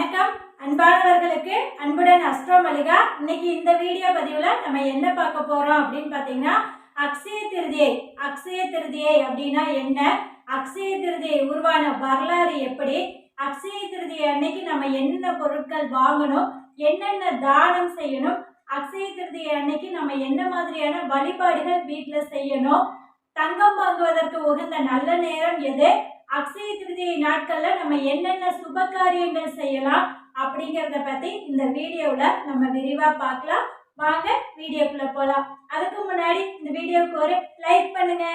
வணக்கம். அன்பானவர்களுக்கு அன்புடன் அஸ்ட்ரோ மல்லிகா. இன்னைக்கு இந்த வீடியோ பதிவில் நம்ம என்ன பார்க்க போகிறோம் அப்படின்னு பார்த்தீங்கன்னா அக்ஷய திருதியை அக்ஷய திருதியை அப்படின்னா என்ன? அக்ஷய திருதியை உருவான வரலாறு எப்படி? அக்ஷய திருதியை அன்னைக்கு நம்ம என்னென்ன பொருட்கள் வாங்கணும்? என்னென்ன தானம் செய்யணும்? அக்ஷய திருதியை அன்னைக்கு நம்ம என்ன மாதிரியான வழிபாடுகள் வீட்டில் செய்யணும்? தங்கம் வாங்குவதற்கு உகந்த நல்ல நேரம் எது? அக்ஷய திருதியை நாட்கள்ல நம்ம என்னென்ன சுப காரியங்கள் செய்யலாம் அப்படிங்கிறத பத்தி இந்த வீடியோவில் நம்ம விரிவா பார்க்கலாம். வாங்க வீடியோக்குள்ள போலாம். அதுக்கு முன்னாடி இந்த வீடியோக்கு ஒரு லைக் பண்ணுங்க.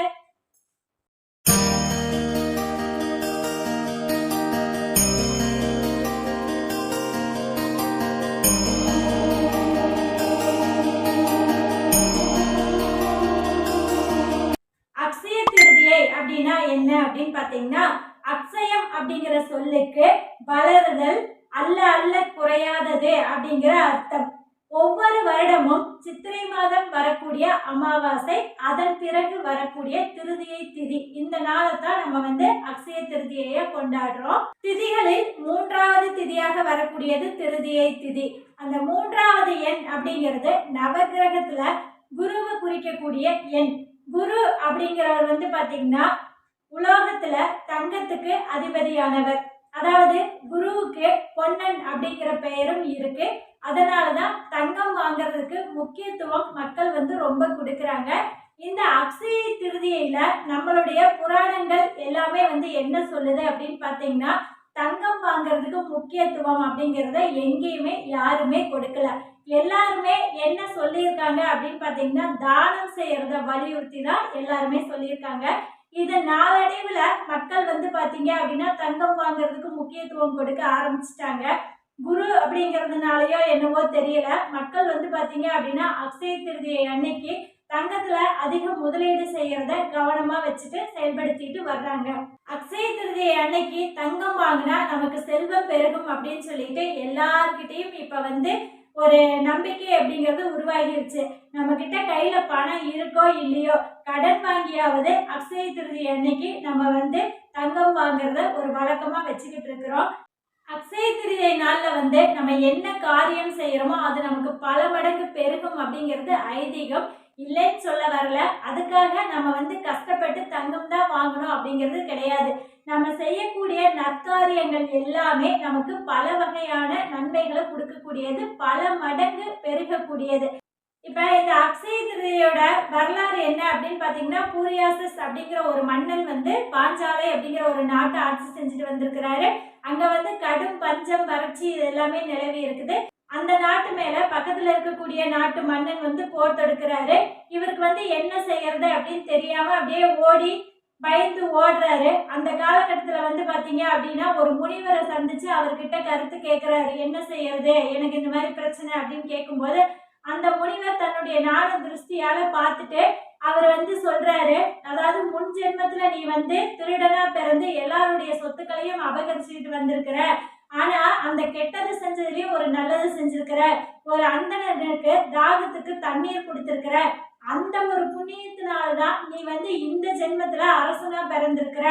அக்ஷய திருதியை அப்படின்னா என்ன அப்படின்னு பார்த்தீங்கன்னா அக்ஷயம் அப்படிங்கிற சொல்லுக்கு வளருதல் அல்ல அல்ல குறையாதது அப்படிங்கிற அர்த்தம். ஒவ்வொரு வருடமும் சித்திரை மாதம் வரக்கூடிய அமாவாசை அதன் பிறகு வரக்கூடிய திருதியை திதி. இந்த நாளை தான் நம்ம வந்து அக்ஷய திருதியைய கொண்டாடுறோம். திதிகளில் மூன்றாவது திதியாக வரக்கூடியது திருதியை திதி. அந்த மூன்றாவது எண் அப்படிங்கிறது நவகிரகத்துல குருவை குறிக்கக்கூடிய எண். குரு அப்படிங்கிறவர் வந்து பார்த்தீங்கன்னா உலோகத்துல தங்கத்துக்கு அதிபதியானவர். அதாவது குருவுக்கு பொன்னன் அப்படிங்கிற பெயரும் இருக்கு. அதனாலதான் தங்கம் வாங்குறதுக்கு முக்கியத்துவம் மக்கள் வந்து ரொம்ப கொடுக்குறாங்க. இந்த அக்ஷய திருதியில நம்மளுடைய புராணங்கள் எல்லாமே வந்து என்ன சொல்லுது அப்படின்னு பார்த்தீங்கன்னா தங்கம் வாங்குறதுக்கு முக்கியத்துவம் அப்படிங்கிறத எங்கேயுமே யாருமே கொடுக்கல. எல்லாருமே என்ன சொல்லியிருக்காங்க அப்படின்னு பார்த்தீங்கன்னா தானம் செய்யறத வலியுறுத்தி தான் எல்லாருமே சொல்லியிருக்காங்க. இதை நாளடைவில் மக்கள் வந்து பார்த்தீங்க அப்படின்னா தங்கம் வாங்குறதுக்கு முக்கியத்துவம் கொடுக்க ஆரம்பிச்சிட்டாங்க. குரு அப்படிங்கிறதுனாலயோ என்னவோ தெரியல. மக்கள் வந்து பார்த்தீங்க அப்படின்னா அக்ஷய திருதியை அன்னைக்கு தங்கத்துல அதிக முதலீடு செய்யறத கவனமா வச்சுட்டு செயல்படுத்திட்டு வர்றாங்க. அக்ஷய திருதியை அன்னைக்கு தங்கம் வாங்கினா நமக்கு செல்வம் பெருகும் அப்படின்னு சொல்லிட்டு எல்லார்கிட்டையும் இப்ப வந்து ஒரு நம்பிக்கை அப்படிங்கிறது உருவாகிருச்சு. நம்ம கிட்ட கையில பணம் இருக்கோ இல்லையோ கடன் வாங்கியாவது அக்ஷய திருதி அன்னைக்கு நம்ம வந்து தங்கம் வாங்குறத ஒரு வழக்கமா வச்சுக்கிட்டு இருக்கிறோம். அக்ஷய திருதி நாள்ல வந்து நம்ம என்ன காரியம் செய்யறோமோ அது நமக்கு பல மடங்கு பெருகும் அப்படிங்கிறது ஐதீகம். இல்லைன்னு சொல்ல வரல. அதுக்காக நம்ம வந்து கஷ்டப்பட்டு தங்கம் தான் வாங்கணும் அப்படிங்கிறது கிடையாது. நம்ம செய்யக்கூடிய நற்காரியங்கள் எல்லாமே நமக்கு பல கொடுக்கக்கூடியது பல மடங்கு பெருகக்கூடியது. இப்போ இந்த அக்ஷய திருதியோட வரலாறு என்ன அப்படின்னு பார்த்தீங்கன்னா பூரியாசஸ் அப்படிங்கிற ஒரு மன்னன் வந்து பாஞ்சாலை அப்படிங்கிற ஒரு நாட்டை ஆட்சி செஞ்சுட்டு வந்திருக்கிறாரு. அங்கே வந்து கடும் பஞ்சம் வறட்சி இது எல்லாமே நிலவி இருக்குது. அந்த நாட்டு மேல பக்கத்துல இருக்கக்கூடிய நாட்டு மன்னன் வந்து போர் தொடுக்கிறாரு. இவருக்கு வந்து என்ன செய்யறது அப்படின்னு தெரியாம அப்படியே ஓடி பயந்து ஓடுறாரு. அந்த காலகட்டத்தில் வந்து பார்த்தீங்க அப்படின்னா ஒரு முனிவரை சந்திச்சு அவர்கிட்ட கருத்து கேட்குறாரு என்ன செய்யறது? எனக்கு இந்த மாதிரி பிரச்சனை அப்படின்னு கேட்கும்போது அந்த முனிவர் தன்னுடைய ஞான திருஷ்டியால பார்த்துட்டு அவர் வந்து சொல்றாரு அதாவது முன் ஜென்மத்துல நீ வந்து திருடனா பிறந்து எல்லாருடைய சொத்துக்களையும் அபகரிச்சுட்டு வந்திருக்கிற. ஆனா அந்த கெட்டது செஞ்சதுலயும் ஒரு நல்லது செஞ்சிருக்கிற. ஒரு அந்தணனுக்கு தாகத்துக்கு தண்ணீர் கொடுத்திருக்கிற. அந்த ஒரு புண்ணியத்தினால்தான் நீ வந்து இந்த ஜென்மத்துல அரசனா பிறந்திருக்கிற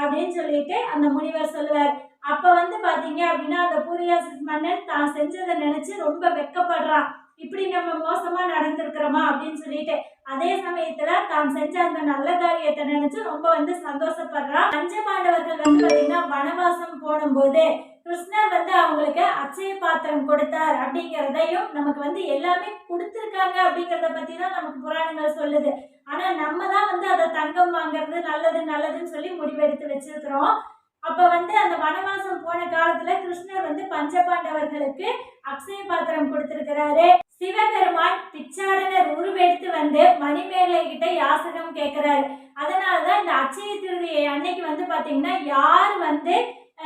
அப்படின்னு சொல்லிட்டு அந்த முனிவர் சொல்லுவார். அப்ப வந்து பாத்தீங்க அப்படின்னா அந்த பூரியாசிஸ் மன்னன் தான் செஞ்சதை நினைச்சு ரொம்ப வெக்கப்படுறான். இப்படி நம்ம மோசமா நடந்திருக்கிறோமா அப்படின்னு சொல்லிட்டு அதே சமயத்துல தான் செஞ்ச அந்த நல்ல காரியத்தை நினைச்சு ரொம்ப வந்து சந்தோஷப்படுறான். பஞ்சபாண்டவர்கள் வந்து பாத்தீங்கன்னா வனவாசம் போடும்போது கிருஷ்ணர் வந்து அவங்களுக்கு அச்சய பாத்திரம் கொடுத்தார் அப்படிங்கிறதையும் நமக்கு வந்து எல்லாமே கொடுத்துருக்காங்க அப்படிங்கிறத பத்தி தான் நமக்கு புராணங்கள் சொல்லுது. ஆனா நம்ம தான் வந்து அதை தங்கம் வாங்குறது நல்லது நல்லதுன்னு சொல்லி முடிவெடுத்து வச்சிருக்கிறோம். அப்ப வந்து அந்த வனவாசம் போன காலத்துல கிருஷ்ணர் வந்து பஞ்சபாண்டவர்களுக்கு அக்ஷய பாத்திரம் கொடுத்திருக்கிறாரு. சிவபெருமான் பிச்சாடனர் உருவெடுத்து வந்து மணிமேலை கிட்ட யாசகம் கேட்கிறாரு அதனாலதான் இந்த அச்சய திருதியை அன்னைக்கு வந்து பாத்தீங்கன்னா யார் வந்து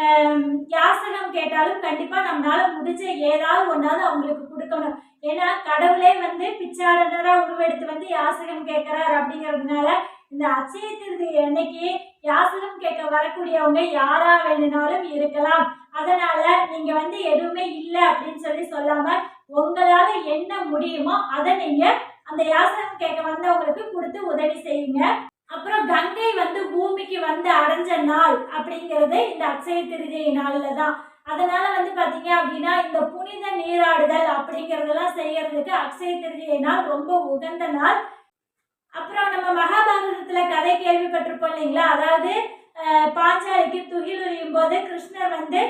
ஆம், யாசகம் கேட்டாலும் கண்டிப்பா நம்மளால முடிஞ்ச ஏதாவது ஒன்றாவது அவங்களுக்கு கொடுக்கணும். ஏன்னா கடவுளே வந்து பிச்சாடனரா உருவெடுத்து வந்து யாசகம் கேட்குறாரு அப்படிங்கிறதுனால இந்த அச்சய திருதி அன்னைக்கு யாசகம் கேட்க வரக்கூடியவங்க யாரா வேணும்னாலும் இருக்கலாம். அதனால நீங்க வந்து எதுவுமே இல்லை அப்படின்னு சொல்லி சொல்லாம உங்களால என்ன முடியுமோ அதை நீங்க அந்த யாசகம் கேட்க வந்தவங்களுக்கு கொடுத்து உதவி செய்யுங்க. அப்புறம் கங்கை வந்து பூமிக்கு வந்து அடைஞ்ச நாள் அப்படிங்கிறது இந்த அக்ஷய திருதியை நாளில் தான் அதனால வந்து பார்த்தீங்க அப்படின்னா இந்த புனித நீராடுதல் அப்படிங்கறதெல்லாம் செய்யறதுக்கு அக்ஷய திருதியை நாள் ரொம்ப உகந்த நாள். அப்புறம் நம்ம மகாபாரதத்துல கதை கேள்விப்பட்டிருப்போம் இல்லைங்களா? அதாவது பாஞ்சாலிக்கு துகில் உரியும் போது கிருஷ்ணர் வந்து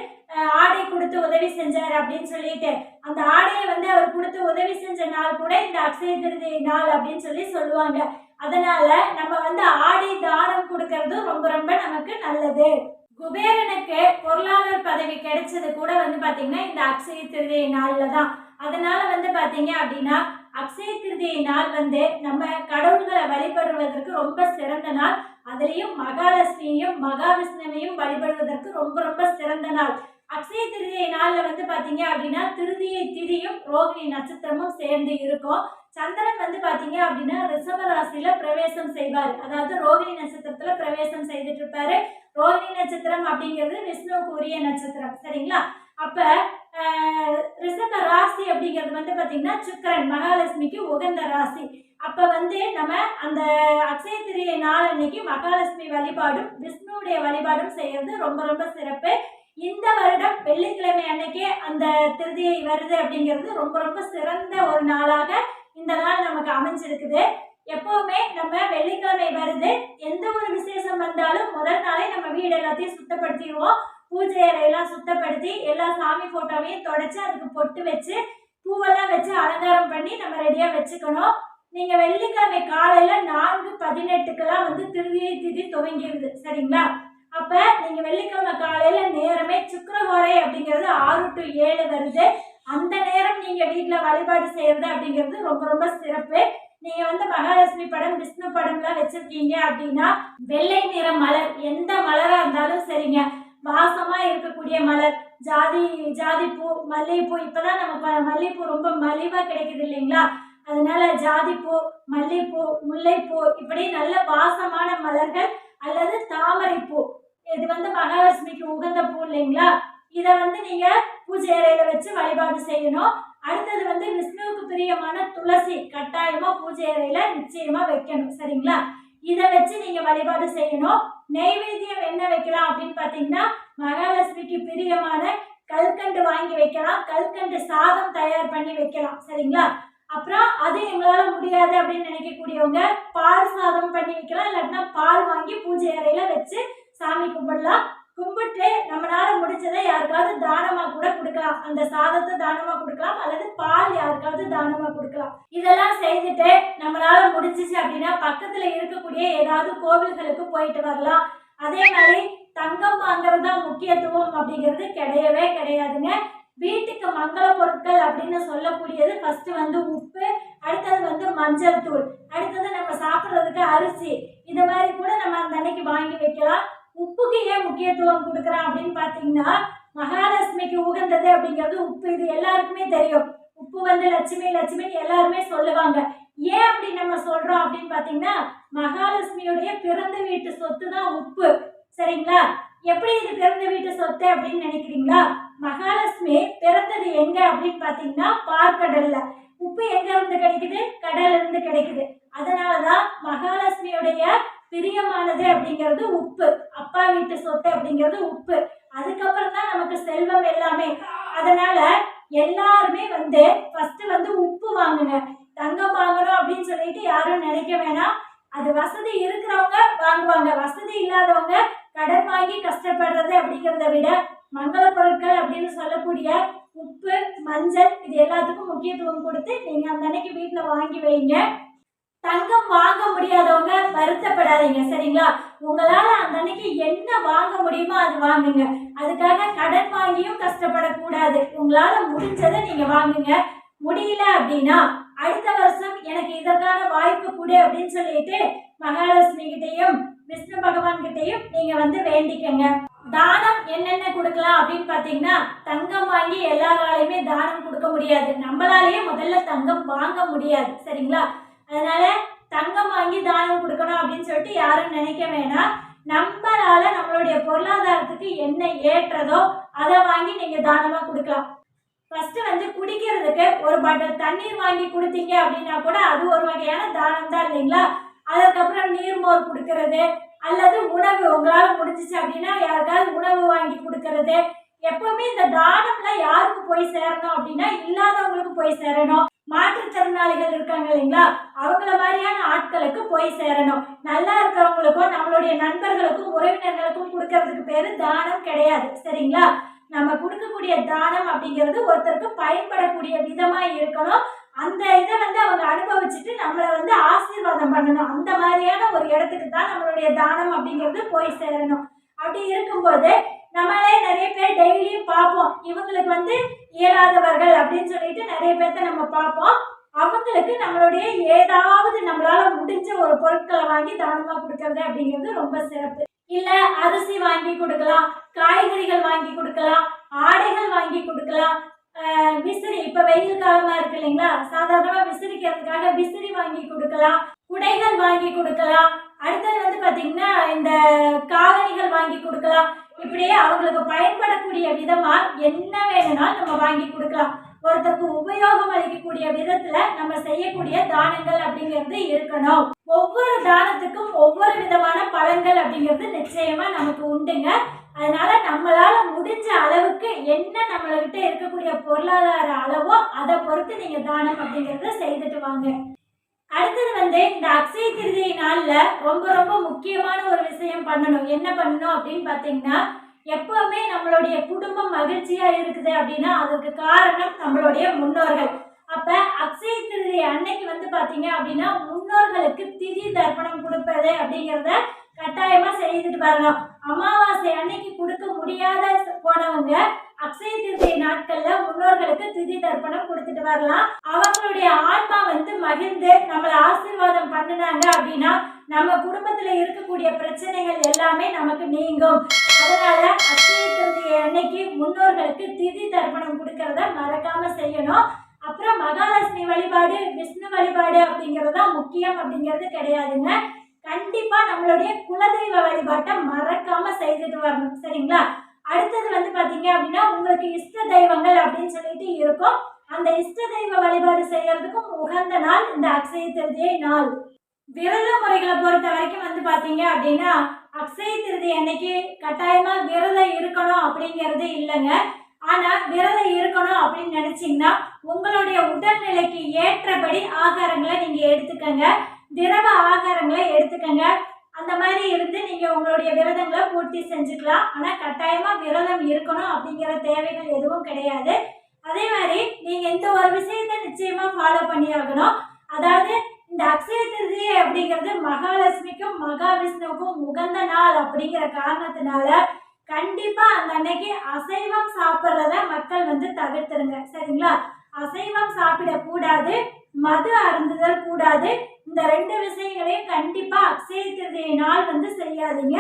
ஆடை கொடுத்து உதவி செஞ்சார் அப்படின்னு சொல்லிட்டு. அந்த ஆடையை வந்து அவர் கொடுத்து உதவி செஞ்ச நாள் கூட இந்த அக்ஷய திருதி நாள் அப்படின்னு சொல்லி சொல்லுவாங்க. அதனால நம்ம வந்து ஆடை தானம் கொடுக்கறதும் ரொம்ப ரொம்ப நமக்கு நல்லது. குபேரனுக்கு பொருளாளர் பதவி கிடைச்சது கூட வந்து பார்த்தீங்கன்னா இந்த அக்ஷய திருதியை நாளில் தான் அதனால வந்து பார்த்தீங்க அப்படின்னா அக்ஷய திருதியை நாள் வந்து நம்ம கடவுள்களை வழிபடுவதற்கு ரொம்ப சிறந்த நாள். அதுலேயும் மகாலட்சுமியையும் மகாவிஷ்ணுவையும் வழிபடுவதற்கு ரொம்ப ரொம்ப சிறந்த நாள். அக்ஷய திருதியை நாளில் வந்து பார்த்தீங்க அப்படின்னா திருதியை திதியும் ரோகிணி நட்சத்திரமும் சேர்ந்து இருக்கும். சந்திரன் வந்து பாத்தீங்க அப்படின்னா ரிஷப ராசியில பிரவேசம் செய்வார். அதாவது ரோகிணி நட்சத்திரத்துல பிரவேசம் செய்துட்டு இருப்பாரு ரோகிணி நட்சத்திரம் அப்படிங்கிறது விஷ்ணுவுக்கு உரிய நட்சத்திரம். சரிங்களா? அப்ப ஆஹ், ரிஷப ராசி அப்படிங்கிறது வந்து பாத்தீங்கன்னா சுக்கரன் மகாலட்சுமிக்கு உகந்த ராசி. அப்ப வந்து நம்ம அந்த அக்ஷய திருதியை நாள் அன்னைக்கு மகாலட்சுமி வழிபாடும் விஷ்ணுவுடைய வழிபாடும் செய்யறது ரொம்ப ரொம்ப சிறப்பு. இந்த வருடம் வெள்ளிக்கிழமை அன்னைக்கே அந்த திருதியை வருது அப்படிங்கிறது ரொம்ப ரொம்ப சிறந்த ஒரு நாளாக இந்த நாள் நமக்கு அமைஞ்சிருக்குது. எப்பவுமே நம்ம வெள்ளிக்கிழமை வருது. எந்த ஒரு விசேஷம் வந்தாலும் முதல் நாளே நம்ம வீடு எல்லாத்தையும் சுத்தப்படுத்திடுவோம். பூஜை அறையெல்லாம் சுத்தப்படுத்தி எல்லா சாமி போட்டோவையும் தொடச்சி அதுக்கு பொட்டு வச்சு பூவெல்லாம் வச்சு அலங்காரம் பண்ணி நம்ம ரெடியாக வச்சுக்கணும். நீங்கள் வெள்ளிக்கிழமை காலையில் நான்கு பதினெட்டுக்கெல்லாம் வந்து திருதியை திதி துவங்கிடுது. சரிங்களா? அப்போ நீங்கள் வெள்ளிக்கிழமை காலையில் நேரமே சுக்கரவாரை அப்படிங்கிறது ஆறு டு ஏழு வருது. அந்த வீட்டில் வழிபாடு செய்கிறது அப்படிங்கிறது ரொம்ப ரொம்ப சிறப்பு. நீங்கள் வந்து மகாலட்சுமி படம் விஷ்ணு படம்லாம் வச்சுருக்கீங்க அப்படின்னா வெள்ளை நிற மலர் எந்த மலராக இருந்தாலும் சரிங்க. வாசமாக இருக்கக்கூடிய மலர் ஜாதி ஜாதிப்பூ மல்லிகைப்பூ மல்லிகைப்பூ இப்பதான் நம்ம ப- மல்லிகைப்பூ ரொம்ப மலிவாக கிடைக்குது இல்லைங்களா? அதனால ஜாதிப்பூ மல்லிகைப்பூ முல்லைப்பூ இப்படி நல்ல வாசமான மலர்கள் அல்லது தாமரைப்பூ. இது வந்து மகாலட்சுமிக்கு உகந்த பூ இல்லைங்களா? இதை வந்து நீங்கள் பூஜை அறையில் வச்சு வழிபாடு செய்யணும். அடுத்தது வந்து விஷ்ணுவுக்கு பிரியமான துளசி கட்டாயமா பூஜை அறையில நிச்சயமா வைக்கணும் சரிங்களா? இதை வச்சு நீங்க வழிபாடு செய்யணும். நெய்வேத்தியம் என்ன வைக்கலாம் அப்படின்னு பாத்தீங்கன்னா மகாலட்சுமிக்கு பிரியமான கல்கண்டு வாங்கி வைக்கலாம். கல்கண்டு சாதம் தயார் பண்ணி வைக்கலாம் சரிங்களா? அப்புறம் அது எங்களால முடியாது அப்படின்னு நினைக்கக்கூடியவங்க பால் சாதம் பண்ணி வைக்கலாம். இல்லாட்டினா பால் வாங்கி பூஜை அறையில வச்சு சாமி கும்பிடலாம். கும்பிட்டு நம்மளால முடிச்சதை யாருக்காவது தானமா கூட கொடுக்கலாம். அந்த சாதத்தை தானமா கொடுக்கலாம் அல்லது பால் யாருக்காவது தானமா கொடுக்கலாம். இதெல்லாம் செய்துட்டு நம்மளால முடிஞ்சிச்சு அப்படின்னா பக்கத்துல இருக்கக்கூடிய ஏதாவது கோவில்களுக்கு போயிட்டு வரலாம். அதே மாதிரி தங்கம் வாங்குறது தான் முக்கியத்துவம் அப்படிங்கிறது கிடையவே கிடையாதுங்க. வீட்டுக்கு மங்கள பொருட்கள் அப்படின்னு சொல்லக்கூடியது ஃபர்ஸ்ட் வந்து உப்பு அடுத்தது வந்து மஞ்சள் தூள் அடுத்தது நம்ம சாப்பிட்றதுக்கு அரிசி. இந்த மாதிரி கூட நம்ம அந்த அன்னைக்கு வாங்கி வைக்கலாம். உப்புக்கு ஏன் முக்கியத்துவம் கொடுக்குறான் அப்படின்னு பார்த்தீங்கன்னா மகாலட்சுமிக்கு உகந்தது அப்படிங்கிறது உப்பு. இது எல்லாருக்குமே தெரியும். உப்பு வந்து லட்சுமி லட்சுமின்னு எல்லாருமே சொல்லுவாங்க. ஏன் அப்படி நம்ம சொல்றோம் அப்படின்னு பார்த்தீங்கன்னா மகாலட்சுமியுடைய பிறந்த வீட்டு சொத்து தான் உப்பு. சரிங்களா? எப்படி இது பிறந்த வீட்டு சொத்து அப்படின்னு நினைக்கிறீங்களா? மகாலட்சுமி பிறந்தது எங்க அப்படின்னு பார்த்தீங்கன்னா பார்க்கடல்ல உப்பு எங்க இருந்து கிடைக்குது? கடல்ல இருந்து கிடைக்குது. அதனாலதான் மகாலட்சுமியுடைய பிரியமானது அப்படிங்கிறது உப்பு. அப்பா வீட்டு சொத்து அப்படிங்கிறது உப்பு. அதுக்கப்புறம் தான் நமக்கு செல்வம் எல்லாமே. அதனால எல்லாருமே வந்து ஃபர்ஸ்ட் வந்து உப்பு வாங்குங்க. தங்கம் வாங்கணும் அப்படின்னு சொல்லிட்டு யாரும் நினைக்க வேணாம். அது வசதி இருக்கிறவங்க வாங்குவாங்க. வசதி இல்லாதவங்க கடன் வாங்கி கஷ்டப்படுறது அப்படிங்கிறத விட மங்கள பொருட்கள் அப்படின்னு சொல்லக்கூடிய உப்பு மஞ்சள் இது எல்லாத்துக்கும் முக்கியத்துவம் கொடுத்து நீங்கள் அந்த அன்னைக்கு வீட்டில் வாங்கி வைங்க. தங்கம் வாங்க முடியாதவங்க வருத்தப்படாதீங்க சரிங்களா? உங்களால அந்த அன்னைக்கு என்ன வாங்க முடியுமோ அது வாங்குங்க. அதுக்காக கடன் வாங்கியும் கஷ்டப்படக்கூடாது. உங்களால முடிஞ்சதை நீங்க வாங்குங்க. முடியல அப்படின்னா அடுத்த வருஷம் எனக்கு இதற்கான வாய்ப்பு கொடு அப்படின்னு சொல்லிட்டு மகாலட்சுமி கிட்டையும் விஷ்ணு பகவான் கிட்டையும் நீங்க வந்து வேண்டிக்கங்க. தானம் என்னென்ன கொடுக்கலாம் அப்படின்னு பார்த்தீங்கன்னா தங்கம் வாங்கி எல்லாராலையுமே தானம் கொடுக்க முடியாது. நம்மளாலேயே முதல்ல தங்கம் வாங்க முடியாது சரிங்களா? அதனால தங்கம் வாங்கி தானம் கொடுக்கணும் அப்படின்னு சொல்லிட்டு யாரும் நினைக்க வேணாம். நம்மளால நம்மளுடைய பொருளாதாரத்துக்கு என்ன ஏற்றதோ அதை வாங்கி நீங்க தானமா கொடுக்கலாம். ஃபர்ஸ்ட் வந்து குடிக்கிறதுக்கு ஒரு பாட்டில் தண்ணீர் வாங்கி கொடுத்தீங்க அப்படின்னா கூட அது ஒரு வகையான தானம் தான் இல்லைங்களா? அதுக்கப்புறம் நீர்மோர் கொடுக்கறது அல்லது உணவு உங்களால் முடிஞ்சிச்சு அப்படின்னா யாருக்காவது உணவு வாங்கி கொடுக்கறது. எப்பவுமே இந்த தானம்லாம் யாருக்கு போய் சேரணும் அப்படின்னா இல்லாதவங்களுக்கு போய் சேரணும். மாற்றுத்திறனாளிகள் இருக்காங்க இல்லைங்களா? அவங்கள மாதிரியான ஆட்களுக்கு போய் சேரணும். நல்லா இருக்கிறவங்களுக்கும் நம்மளுடைய நண்பர்களுக்கும் உறவினர்களுக்கும் கொடுக்கறதுக்கு பேர் தானம் கிடையாது. சரிங்களா? நம்ம கொடுக்கக்கூடிய தானம் அப்படிங்கிறது ஒருத்தருக்கு பயன்படக்கூடிய விதமாக இருக்கணும். அந்த இதை வந்து அவங்க அனுபவிச்சுட்டு நம்மளை வந்து ஆசீர்வாதம் பண்ணணும். அந்த மாதிரியான ஒரு இடத்துக்கு தான் நம்மளுடைய தானம் அப்படிங்கிறது போய் சேரணும். அப்படி இருக்கும்போது நம்மளே நிறைய பேர் டெய்லியும் பார்ப்போம். இவங்களுக்கு வந்து இயலாதவர்கள் அப்படின்னு சொல்லிட்டு நிறைய பேர்த்த நம்ம பார்ப்போம். அவங்களுக்கு நம்மளுடைய ஏதாவது நம்மளால முடிஞ்ச ஒரு பொருட்களை வாங்கி தானமா கொடுக்கறது அப்படிங்கிறது ரொம்ப சிறப்பு. இல்ல அரிசி வாங்கி கொடுக்கலாம் காய்கறிகள் வாங்கி கொடுக்கலாம் ஆடைகள் வாங்கி கொடுக்கலாம். விசிறி இப்ப வெயில் காலமா இருக்கு இல்லைங்களா? சாதாரணமா விசிறிக்கிறதுக்காக விசிறி வாங்கி கொடுக்கலாம் குடைகள் வாங்கி கொடுக்கலாம். அடுத்தது வந்து பாத்தீங்கன்னா இந்த காலணிகள் வாங்கி கொடுக்கலாம். இப்படியே அவங்களுக்கு பயன்படக்கூடிய விதமா என்ன வேணும்னாலும் நம்ம வாங்கி கொடுக்கலாம். ஒருத்தருக்கு உபயோகம் அளிக்கக்கூடிய விதத்துல நம்ம செய்யக்கூடிய தானங்கள் அப்படிங்கிறது இருக்கணும். ஒவ்வொரு தானத்துக்கும் ஒவ்வொரு விதமான பலன்கள் அப்படிங்கிறது நிச்சயமா நமக்கு உண்டுங்க. அதனால நம்மளால முடிஞ்ச அளவுக்கு என்ன நம்மளகிட்ட இருக்கக்கூடிய பொருளாதார அளவோ அதை பொறுத்து நீங்க தானம் அப்படிங்கறத செய்துட்டு வாங்க. அடுத்தது வந்து இந்த அக்ஷய திருதி நாளில் ரொம்ப ரொம்ப முக்கியமான ஒரு விஷயம் பண்ணணும். என்ன பண்ணணும் அப்படின்னு பார்த்தீங்கன்னா எப்பவுமே நம்மளுடைய குடும்பம் மகிழ்ச்சியா இருக்குது அப்படின்னா அதற்கு காரணம் நம்மளுடைய முன்னோர்கள். அப்ப அக்ஷய திருதி அன்னைக்கு வந்து பாத்தீங்க அப்படின்னா முன்னோர்களுக்கு திதி தர்ப்பணம் கொடுப்பது அப்படிங்கிறத கட்டாயமா செய்துட்டு வரணும். அமாவாசை அன்னைக்கு கொடுக்க முடியாத போனவங்க அக்ஷய திருதி நாட்கள்ல முன்னோர்களுக்கு திதி தர்ப்பணம் கொடுத்துட்டு வரலாம். அவங்களுடைய ஆன்மா பகிர்ந்து நம்மளை ஆசீர்வாதம் பண்ணினாங்க அப்படின்னா நம்ம குடும்பத்துல இருக்கக்கூடிய பிரச்சனைகள் எல்லாமே நமக்கு நீங்கும். அதனால அக்ஷய திருதியை அன்னைக்கு முன்னோர்களுக்கு திதி தர்ப்பணம் கொடுக்கறத மறக்காம செய்யணும். அப்புறம் மகாலட்சுமி வழிபாடு விஷ்ணு வழிபாடு அப்படிங்கிறது தான் முக்கியம் அப்படிங்கிறது கிடையாதுங்க. கண்டிப்பா நம்மளுடைய குலதெய்வ வழிபாட்டை மறக்காம செய்துட்டு வரணும். சரிங்களா? அடுத்தது வந்து பாத்தீங்க அப்படின்னா உங்களுக்கு இஷ்ட தெய்வங்கள் அப்படின்னு சொல்லிட்டு இருக்கும். அந்த இஷ்ட தெய்வ வழிபாடு செய்யறதுக்கும் உகந்த நாள் இந்த அக்ஷய திருதியை நாள். விரத முறைகளை பொறுத்த வரைக்கும் வந்து பார்த்தீங்க அப்படின்னா அக்ஷய திருதி அன்னைக்கு கட்டாயமா விரதம் இருக்கணும் அப்படிங்கிறது இல்லைங்க. ஆனா விரதம் இருக்கணும் அப்படின்னு நினைச்சீங்கன்னா உங்களுடைய உடல்நிலைக்கு ஏற்றபடி ஆகாரங்களை நீங்க எடுத்துக்கங்க. திரவ ஆகாரங்களை எடுத்துக்கங்க. அந்த மாதிரி இருந்து நீங்க உங்களுடைய விரதங்களை பூர்த்தி செஞ்சுக்கலாம். ஆனா கட்டாயமா விரதம் இருக்கணும் அப்படிங்கிற தேவைகள் எதுவும் கிடையாது. அதே மாதிரி நீங்க இந்த ஒரு விஷயத்தை நிச்சயமா ஃபாலோ பண்ணி ஆகணும் அதாவது இந்த அக்ஷய திருதி அப்படிங்கிறது மகாலட்சுமிக்கும் மகாவிஷ்ணுவுக்கும் உகந்த நாள் அப்படிங்கிற காரணத்தினால கண்டிப்பா அந்த அன்னைக்கு அசைவம் சாப்பிட்றத மக்கள் வந்து தவிர்த்துருங்க. சரிங்களா? அசைவம் சாப்பிடக்கூடாது மது அருந்துதல் கூடாது. இந்த ரெண்டு விஷயங்களையும் கண்டிப்பா அக்ஷய திருதியை நாள் வந்து செய்யாதீங்க.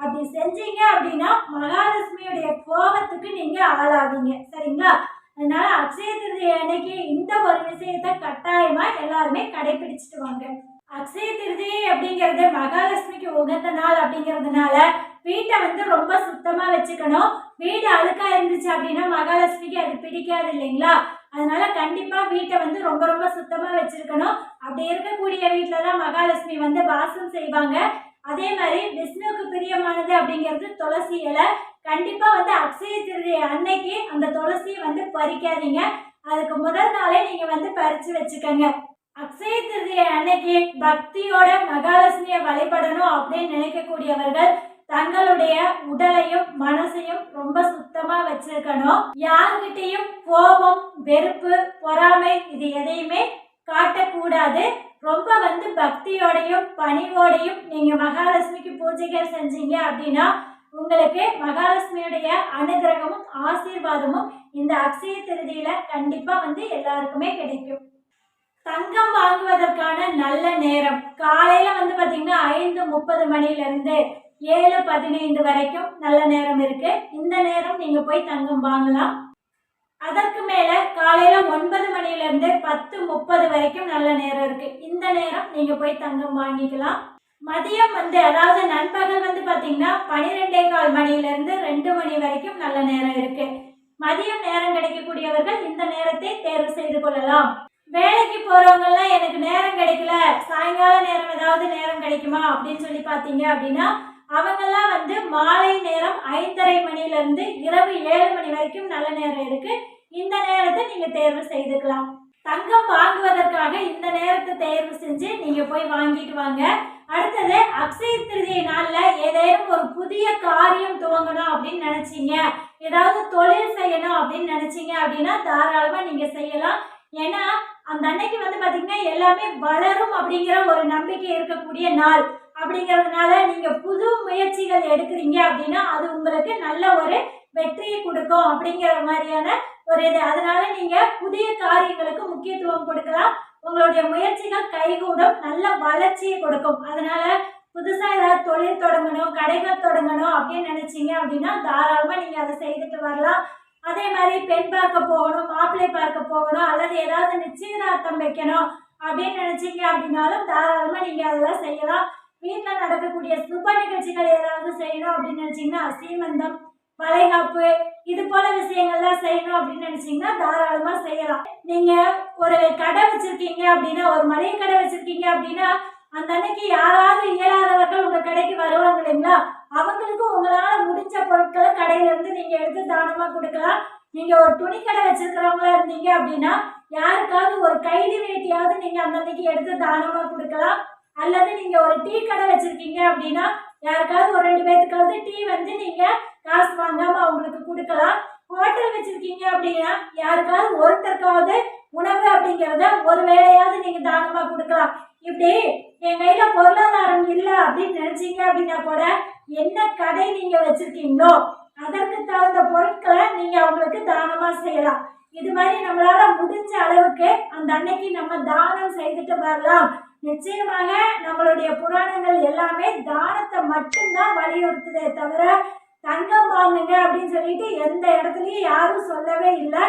அப்படி செஞ்சீங்க அப்படின்னா மகாலட்சுமியுடைய கோபத்துக்கு நீங்க ஆளாவீங்க. சரிங்களா? அதனால அக்ஷய திருதி அன்னைக்கு இந்த ஒரு விஷயத்த கட்டாயமா எல்லாருமே கடைபிடிச்சிட்டு வாங்க. அக்ஷய திருதி அப்படிங்கிறது மகாலட்சுமிக்கு உகந்த நாள் அப்படிங்கிறதுனால வீட்டை வந்து ரொம்ப சுத்தமா வச்சுக்கணும். வீடு அழுக்கா இருந்துச்சு அப்படின்னா மகாலட்சுமிக்கு அது பிடிக்காது இல்லைங்களா? அதனால கண்டிப்பா வீட்டை வந்து ரொம்ப ரொம்ப சுத்தமா வச்சிருக்கணும். அப்படி இருக்கக்கூடிய வீட்டில தான் மகாலட்சுமி வந்து வாசம் செய்வாங்க. அதே மாதிரி விஷ்ணுவுக்கு பிரியமானது அப்படிங்கிறது துளசி இலை கண்டிப்பா வந்து அக்ஷய திருதி அன்னைக்கு அந்த துளசியை வந்து பறிக்காதீங்க. அதுக்கு முதல் நாளே நீங்க வந்து பறிச்சு வச்சுக்கோங்க. அக்ஷய திருதி அன்னைக்கு பக்தியோட மகாலட்சுமியை வழிபடணும் அப்படின்னு நினைக்கக்கூடியவர்கள் தங்களுடைய உடலையும் மனசையும் ரொம்ப சுத்தமா வச்சிருக்கணும். யார்கிட்டயும் கோபம் வெறுப்பு பொறாமை இது எதையுமே காட்டக்கூடாது. ரொம்ப வந்து பக்தியோடையும் பணிவோடையும் நீங்க மகாலட்சுமிக்கு பூஜைகள் செஞ்சீங்க அப்படின்னா உங்களுக்கு மகாலட்சுமியுடைய அனுகிரகமும் ஆசீர்வாதமும் இந்த அக்ஷய திருதியில கண்டிப்பா வந்து எல்லாருக்குமே கிடைக்கும். தங்கம் வாங்குவதற்கான நல்ல நேரம். காலையில வந்து பாத்தீங்கன்னா ஐந்து முப்பது மணில இருந்து ஏழு பதினைந்து வரைக்கும் நல்ல நேரம் இருக்கு. இந்த நேரம் நீங்க போய் தங்கம் வாங்கலாம். அதற்கு மேல காலையில ஒன்பது மணில இருந்து பத்து முப்பது வரைக்கும் நல்ல நேரம் இருக்கு. இந்த நேரம் நீங்க போய் தங்கம் வாங்கிக்கலாம். மதியம் வந்து அதாவது நண்பகல் பார்த்தீங்கன்னா பனிரெண்டே கால் மணியிலிருந்து ரெண்டு மணி வரைக்கும் நல்ல நேரம் இருக்கு. மதியம் நேரம் கிடைக்கக்கூடியவர்கள் இந்த நேரத்தை தேர்வு செய்து கொள்ளலாம். வேலைக்கு போறவங்க எல்லாம் எனக்கு நேரம் கிடைக்கல சாயங்கால நேரம் ஏதாவது நேரம் கிடைக்குமா அப்படின்னு சொல்லி பாத்தீங்க அப்படின்னா அவங்கெல்லாம் வந்து மாலை நேரம் நேரம் ஐந்தரை மணில இருந்து இரவு ஏழு மணி வரைக்கும் நல்ல நேரம் இருக்கு. இந்த நேரத்தை நீங்க தேர்வு செய்துக்கலாம். தங்கம் வாங்குவதற்காக இந்த நேரத்தை தேர்வு செஞ்சு நீங்க போய் வாங்கிட்டு வாங்க. அடுத்தது அக்ஷய திருதியை நாளில் ஏதேனும் ஒரு புதிய காரியம் துவங்கணும் அப்படின்னு நினைச்சீங்க. ஏதாவது தொழில் செய்யணும் அப்படின்னு நினைச்சீங்க அப்படின்னா தாராளமாக நீங்கள் செய்யலாம். ஏன்னா அந்த அன்னைக்கு வந்து பார்த்தீங்கன்னா எல்லாமே வளரும் அப்படிங்கிற ஒரு நம்பிக்கை இருக்கக்கூடிய நாள். அப்படிங்கிறதுனால நீங்கள் புது முயற்சிகள் எடுக்கிறீங்க அப்படின்னா அது உங்களுக்கு நல்ல ஒரு வெற்றியை கொடுக்கும் அப்படிங்கிற மாதிரியான ஒரு இது. அதனால நீங்கள் புதிய காரியங்களுக்கு முக்கியத்துவம் கொடுக்கலாம். உங்களுடைய முயற்சிகள் கைகூடும் நல்ல வளர்ச்சியை கொடுக்கும். அதனால புதுசா ஏதாவது தொழில் தொடங்கணும் கடைகள் தொடங்கணும் அப்படின்னு நினைச்சீங்க அப்படின்னா தாராளமா நீங்க அதை செய்துட்டு வரலாம். அதே மாதிரி பெண் பார்க்க போகணும் மாப்பிள்ளை பார்க்க போகணும் அல்லது ஏதாவது நிச்சயதார்த்தம் வைக்கணும் அப்படின்னு நினைச்சீங்க அப்படின்னாலும் தாராளமா நீங்க அதெல்லாம் செய்யலாம். வீட்டில் நடக்கக்கூடிய சுப நிகழ்ச்சிகள் ஏதாவது செய்யணும் அப்படின்னு நினைச்சீங்கன்னா சீமந்தம் வளைகாப்பு இது போல விஷயங்கள்லாம் செய்யணும் அப்படின்னு நினைச்சீங்கன்னா தாராளமா செய்யலாம். நீங்க ஒரு கடை வச்சிருக்கீங்க அப்படின்னா ஒரு மளிகை கடை வச்சிருக்கீங்க அப்படின்னா அந்த அன்னைக்கு யாராவது இயலாதவர்கள் உங்க கடைக்கு வருவாங்க இல்லைங்களா? அவங்களுக்கு உங்களால முடிஞ்ச பொருட்களை கடையில இருந்து நீங்க எடுத்து தானமா கொடுக்கலாம். நீங்க ஒரு துணி கடை வச்சிருக்கிறவங்களா இருந்தீங்க அப்படின்னா யாருக்காவது ஒரு கைலி வேட்டியாவது நீங்க அந்த அன்னைக்கு எடுத்து தானமா கொடுக்கலாம். அல்லது நீங்க ஒரு டீ கடை வச்சிருக்கீங்க அப்படின்னா யாருக்காவது ஒரு ரெண்டு பேத்துக்காவது டீ வந்து நீங்க காசு வாங்காம அவங்களுக்கு கொடுக்கலாம். ஹோட்டல் வச்சிருக்கீங்க அப்படின்னா யாருக்காவது ஒருத்தருக்காவது உணவு அப்படிங்கிறத ஒரு வேலையாவது நீங்க தானமா கொடுக்கலாம். இப்படி என் கையில பொருளாதாரம் இல்லை அப்படின்னு நினைச்சீங்க அப்படின்னா கூட என்ன கடை நீங்க வச்சிருக்கீங்களோ அதற்கு தகுந்த பொருட்களை நீங்க அவங்களுக்கு தானமா செய்யலாம். இது மாதிரி நம்மளால முடிஞ்ச அளவுக்கு அந்த அன்னைக்கு நம்ம தானம் செய்துட்டு வரலாம். நிச்சயமாக நம்மளுடைய புராணங்கள் எல்லாமே தானத்தை மட்டும்தான் வலியுறுத்துதே தவிர தங்க வாங்குங்க அப்படின்னு சொல்லிட்டு எந்த இடத்துலையும் யாரும் சொல்லவே இல்லை.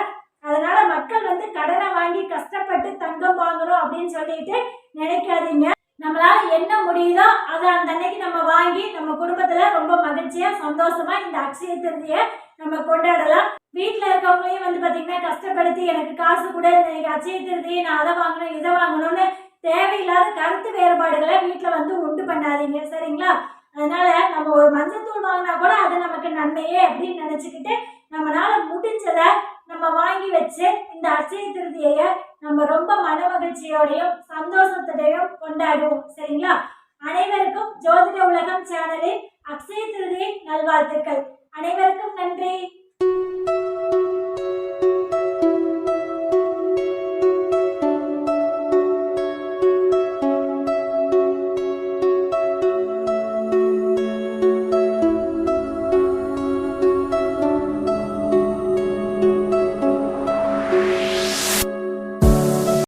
அதனால மக்கள் வந்து கடனை வாங்கி கஷ்டப்பட்டு தங்கம் வாங்கணும் அப்படின்னு சொல்லிட்டு நினைக்காதீங்க. நம்மளால என்ன முடியுதோ அதை அந்த அன்னைக்கு நம்ம வாங்கி நம்ம குடும்பத்துல ரொம்ப மகிழ்ச்சியா சந்தோஷமா இந்த அக்ஷய திருதியை நம்ம கொண்டாடலாம். வீட்டில் இருக்கவங்களையும் வந்து பாத்தீங்கன்னா கஷ்டப்படுத்தி எனக்கு காசு கூட இன்னைக்கு அச்சய திருதி நான் அதை வாங்கணும் இதை வாங்கணும்னு தேவையில்லாத கருத்து வேறுபாடுகளை வீட்டில் வந்து உண்டு பண்ணாதீங்க. சரிங்களா? அதனால நம்ம ஒரு மஞ்சத்தூள் வாங்கினா கூட அது நமக்கு நன்மையே அப்படின்னு நினச்சிக்கிட்டு நம்மளால முடிஞ்சதை நம்ம வாங்கி வச்சு இந்த அச்சய திருதியை நம்ம ரொம்ப மன மகிழ்ச்சியோடையும்